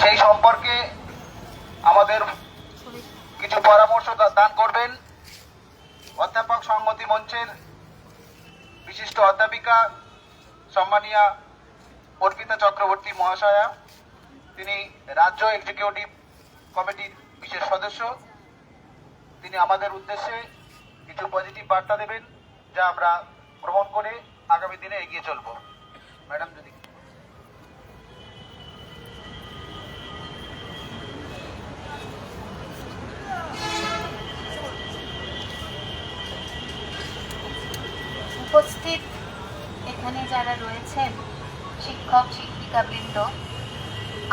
সেই সম্পর্কে আমাদের কিছু পরামর্শ দান করবেন। অধ্যাপক সংহতি মঞ্চের বিশিষ্ট অধ্যাপিকা সম্মানীয়া অর্পিতা চক্রবর্তী মহাশয়া, তিনি রাজ্য এক্সিকিউটিভ কমিটির বিশেষ সদস্য। তিনি আমাদের উদ্দেশ্যে কিছু পজিটিভ বার্তা দেবেন, যা আমরা গ্রহণ করে আগামী দিনে এগিয়ে চলব। ম্যাডাম, যদি এখানে যারা রয়েছেন শিক্ষক, শিক্ষিকাবৃন্দ,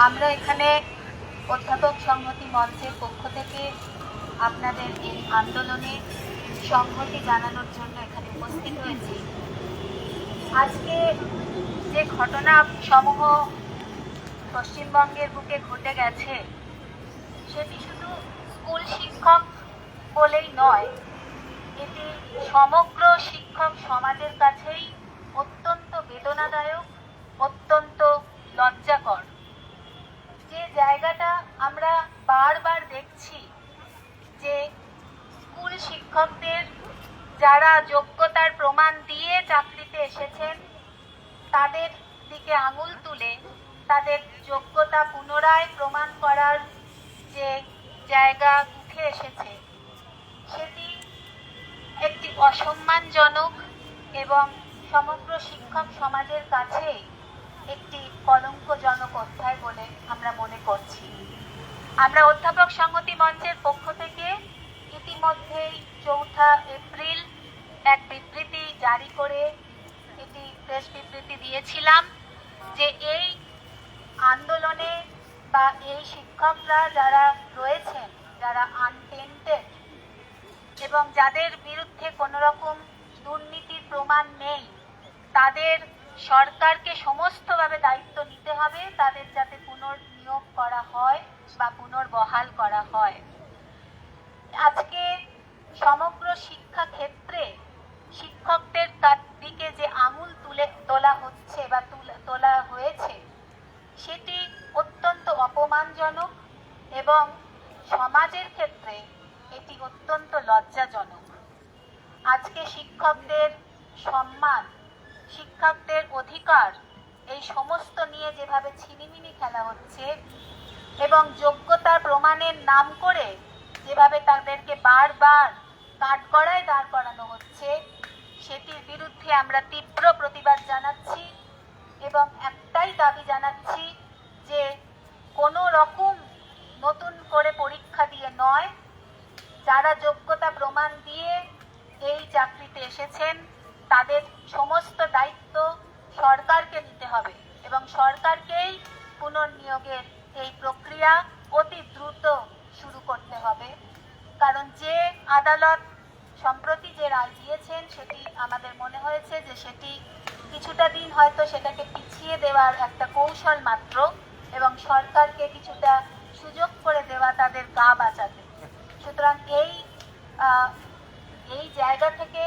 আমরা এখানে অধ্যাপক সংহতি মঞ্চের পক্ষ থেকে আপনাদের এই আন্দোলনে সংহতি জানানোর জন্য এখানে উপস্থিত হয়েছি। আজকে যে ঘটনা সমূহ পশ্চিমবঙ্গের বুকে ঘটে গেছে, সেটি শুধু স্কুল শিক্ষক বলেই নয়, এটি সমগ্র শিক্ষক সমাজের কাছেই অত্যন্ত বেদনাদায়ক অত্যন্ত লজ্জাকর যে জায়গাটা আমরা বারবার দেখছি যে স্কুল শিক্ষকদের যারা যোগ্যতার প্রমাণ দিয়ে চাকরিতে এসেছেন, তাদের দিকে আঙুল তুলে তাদের যোগ্যতা পুনরায় প্রমাণ করার যে জায়গা উঠে এসেছে, সেটি একটি অসম্মানজনক এবং সমগ্র শিক্ষক সমাজের কাছে একটি কলঙ্কজনক অধ্যায় বলে আমরা মনে করছি। আমরা অধ্যাপক সংহতি মঞ্চের পক্ষ থেকে ইতিমধ্যেই চৌঠা এপ্রিল এক বিবৃতি জারি করে এটি প্রেস বিবৃতি দিয়েছিলাম যে এই আন্দোলনে বা এই শিক্ষকরা যারা রয়েছেন, যারা আনটেন্টেড এবং যাদের বিরুদ্ধে কোনো রকম দুর্নীতির প্রমাণ নেই, তাদের সরকারকে সমস্তভাবে দায়িত্ব নিতে হবে, তাদের যাতে পুনর্নিয়োগ করা হয় বা পুনর্বহাল করা হয় আজকে সমগ্র শিক্ষা ক্ষেত্রে শিক্ষকদের কাছ দিকে যে আঙুল তুলে তোলা হচ্ছে বা তুলে- তোলা হয়েছে সেটি অত্যন্ত অপমানজনক এবং সমাজের ক্ষেত্রে এটি অত্যন্ত লজ্জাজনক। আজকে শিক্ষকদের সম্মান, শিক্ষকদের অধিকার, এই সমস্ত নিয়ে যেভাবে ছিনিমিনি খেলা হচ্ছে এবং যোগ্যতার প্রমাণের নাম করে যেভাবে তাদেরকে বারবার কাঠগড়ায় দাঁড় করানো হচ্ছে, সেটির বিরুদ্ধে আমরা তীব্র প্রতিবাদ জানাচ্ছি এবং একটাই দাবি জানাচ্ছি যে কোনো রকম নতুন করে পরীক্ষা দিয়ে নয় যারা যোগ্যতা প্রমাণ দিয়ে এই চাকরিতে এসেছেন, তাদের সমস্ত দায়িত্ব সরকারকে নিতে হবে এবং সরকারকেই পুনর্নিয়োগের এই প্রক্রিয়া অতি দ্রুত শুরু করতে হবে। কারণ যে আদালত সম্প্রতি যে রায় দিয়েছেন, সেটি আমাদের মনে হয়েছে যে সেটি কিছুটা দিন হয়তো সেটাকে পিছিয়ে দেওয়ার একটা কৌশল মাত্র এবং সরকারকে কিছুটা সুযোগ করে দেওয়া তাদের গা বাঁচাতে সুতরাং এই এই জায়গা থেকে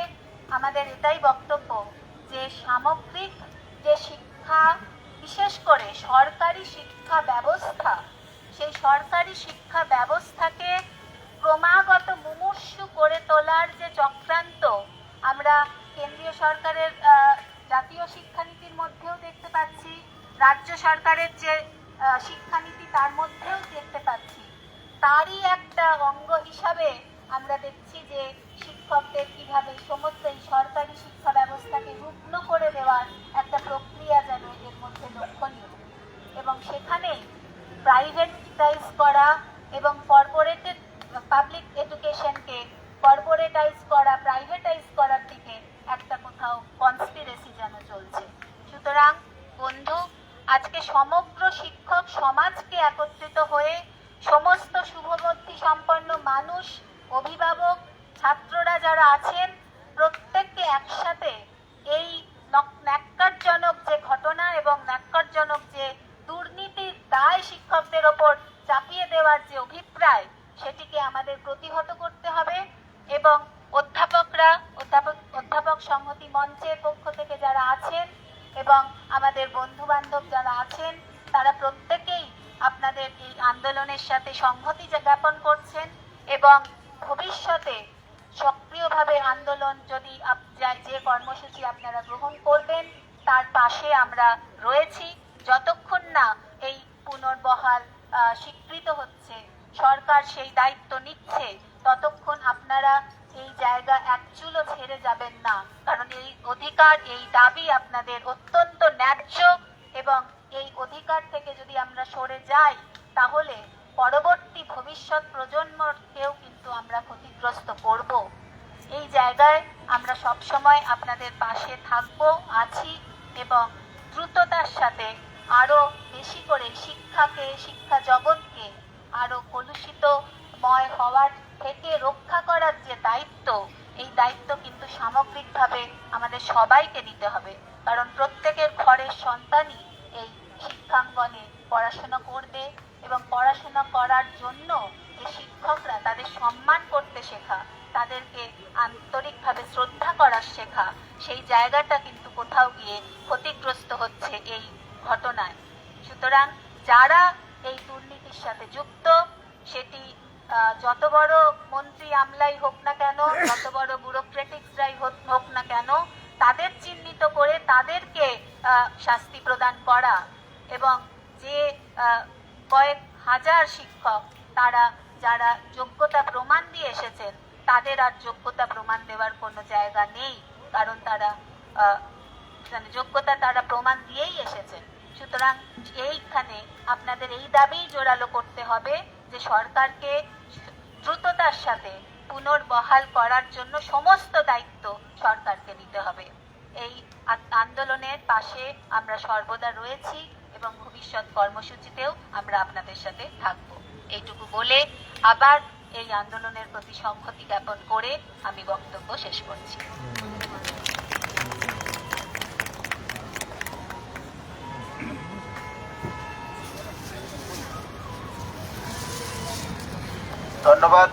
আমাদের এটাই বক্তব্য যে সামগ্রিক যে শিক্ষা, বিশেষ করে সরকারি শিক্ষা ব্যবস্থা, সেই সরকারি শিক্ষা ব্যবস্থাকে ক্রমাগত মুমূর্ষু করে তোলার যে চক্রান্ত আমরা কেন্দ্রীয় সরকারের জাতীয় শিক্ষানীতির মধ্যেও দেখতে পাচ্ছি, রাজ্য সরকারের যে শিক্ষানীতি তার মধ্যেও দেখতে পাচ্ছি। তারই একটা অঙ্গ হিসাবে আমরা দেখছি যে শিক্ষকদের কীভাবে সমস্ত সরকারি শিক্ষা ব্যবস্থাকে রুগ্ন করে দেওয়ার একটা প্রক্রিয়া যেন এর মধ্যে লক্ষণীয় এবং সেখানে প্রাইভেটাইজ করা এবং কর্পোরেটেড পাবলিক এডুকেশনকে কর্পোরেটাইজ করা প্রাইভেটাইজ করার দিকে একটা কোথাও কনস্পিরেসি যেন চলছে সুতরাং বন্ধু আজকে সমগ্র শিক্ষক সমাজকে একত্রিত হয়ে সমস্ত শুভবুদ্ধি সম্পন্ন মানুষ অভিভাবক ছাত্ররা যারা আছেন প্রত্যেককে একসাথে এই নক- ন্যাক্কারজনক যে ঘটনা এবং ন্যাক্কারজনক যে দুর্নীতির দায় শিক্ষকদের ওপর চাপিয়ে দেওয়ার যে অভিপ্রায়, সেটিকে আমাদের প্রতিহত করতে হবে এবং অধ্যাপকরা, অধ্যাপক অধ্যাপক সংহতি মঞ্চের পক্ষ থেকে যারা আছেন এবং আমাদের বন্ধু বান্ধব যারা আছেন, তারা প্রত্যেকেই আপনাদের এই আন্দোলনের সাথে সংহতি জ্ঞাপন করছেন এবং ভবিষ্যতে সক্রিয়ভাবে আন্দোলন যদি যে কর্মসূচি আপনারা গ্রহণ করবেন, তার পাশে আমরা রয়েছি। যতক্ষণ না এই পুনর্বহাল স্বীকৃত হচ্ছে, সরকার সেই দায়িত্ব নিচ্ছে, ততক্ষণ আপনারা এই জায়গা এক চুলো ছেড়ে যাবেন না। কারণ এই অধিকার, এই দাবি আপনাদের অত্যন্ত ন্যায্য এবং এই অধিকার থেকে যদি আমরা সরে যাই, তাহলে পরবর্তী ভবিষ্যৎ প্রজন্মকেও কিন্তু আমরা ক্ষতিগ্রস্ত করব। এই জায়গায় আমরা সবসময় আপনাদের পাশে থাকব, আছি এবং দ্রুততার সাথে আরও বেশি করে শিক্ষাকে, শিক্ষা জগৎকে আরও কলুষিতময় হওয়ার থেকে রক্ষা করার যে দায়িত্ব, এই দায়িত্ব কিন্তু সামগ্রিকভাবে আমাদের সবাইকে নিতে হবে। কারণ প্রত্যেকের ঘরের সন্তানই এই শিক্ষাঙ্গনে পড়াশোনা করবে এবং পড়াশোনা করার জন্য যে শিক্ষকরা তাদের সম্মান করতে শেখা তাদেরকে আন্তরিকভাবে শ্রদ্ধা করার শেখা। সেই জায়গাটা কিন্তু কোথাও গিয়ে ক্ষতিগ্রস্ত হচ্ছে এই ঘটনায়। সুতরাং যারা এই দুর্নীতির সাথে যুক্ত, সেটি যত বড় মন্ত্রী আমলাই হোক না কেন, যত বড় ব্যুরোক্রেটিক্সরাই হোক- না কেন, তাদের চিহ্নিত করে তাদেরকে শাস্তি প্রদান করা এবং যে কয়েক হাজার শিক্ষক, তারা যারা যোগ্যতা প্রমাণ দিয়ে এসেছেন তাদের আর যোগ্যতা প্রমাণ দেওয়ার কোনো জায়গা নেই, কারণ তারা মানে যোগ্যতা তারা প্রমাণ দিয়েই এসেছেন সুতরাং এইখানে আপনাদের এই দাবিই জোরালো করতে হবে যে সরকারকে দ্রুততার সাথে পুনর্বহাল করার জন্য সমস্ত দায়িত্ব সরকারকে নিতে হবে। এই আন্দোলনের পাশে আমরা সর্বদা রয়েছি এবং ভবিষ্যৎ কর্মসূচিতেও আমরা আপনাদের সাথে থাকব। এইটুকু বলে আবার এই আন্দোলনের প্রতি সংহতি জ্ঞাপন করে আমি বক্তব্য শেষ করছি। ধন্যবাদ।